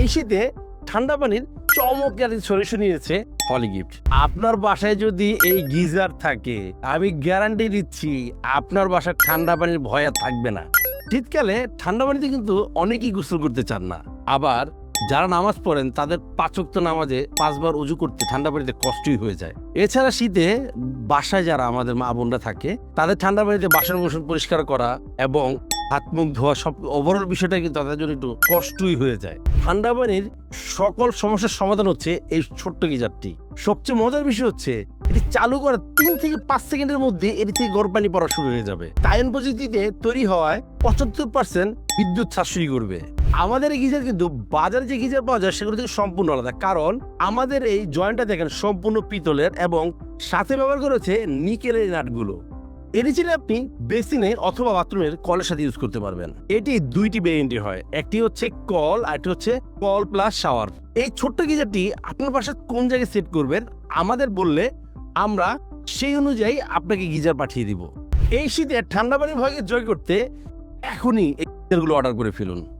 এই শীতে ঠান্ডা পানির চমৎকার সলিউশন নিয়েছে হলি গিফট আপনার বাসায় যদি এই গিজার থাকে, আমি গ্যারান্টি দিচ্ছি আপনার বাসায় ঠান্ডা পানির ভয় থাকবে না। শীতকালে ঠান্ডা পানিতে কিন্তু অনেকেই গোসল করতে চান না। আবার যারা নামাজ পড়েন, তাদের পাঁচক্ত নামাজে পাঁচবার উজু করতে ঠান্ডা পানিতে কষ্টই হয়ে যায়। এছাড়া শীতে বাসায় যারা আমাদের মা বোনরা থাকে, তাদের ঠান্ডা পানিতে বাসন কোসন পরিষ্কার করা এবং হাত মুখ ধোয়া সব ওভারঅল বিষয়টা কিন্তু তাদের জন্য একটু কষ্টই হয়ে যায়। ঠান্ডা পানির সকল সমস্যার সমাধান হচ্ছে এই ছোট্ট গিজারটি। সবচেয়ে মজার বিষয় হচ্ছে, এটি চালু করার তিন থেকে পাঁচ সেকেন্ডের মধ্যে এটি থেকে গরম পানি পড়া শুরু হয়ে যাবে। তাইন প্রযুক্তিতে তৈরি হওয়ায় পঁচাত্তর পার্সেন্ট বিদ্যুৎ সাশ্রয়ী করবে। আমাদের এই গিজার কিন্তু বাজারে যে গিজার পাওয়া যায়, সেগুলো থেকে সম্পূর্ণ আলাদা। কারণ আমাদের এই জয়েন্টটা দেখেন সম্পূর্ণ পিতলের এবং সাথে ব্যবহার করেছে নিকেলের নাটগুলো। ছিল আপনি বেসিনে অথবা বাথরুমের কলের সাথে ইউজ করতে পারবেন। এটি দুইটি ভেরিয়েন্টে হয়। একটি হচ্ছে কল আর একটি হচ্ছে কল প্লাস শাওয়ার এই ছোট্ট গিজারটি আপনার বাসায় কোন জায়গায় সেট করবেন, আমাদের বললে আমরা সেই অনুযায়ী আপনাকে গিজার পাঠিয়ে দিব। এই শীতে ঠান্ডা পানির ভয়কে জয় করতে এখনই এই গিজারগুলো অর্ডার করে ফেলুন।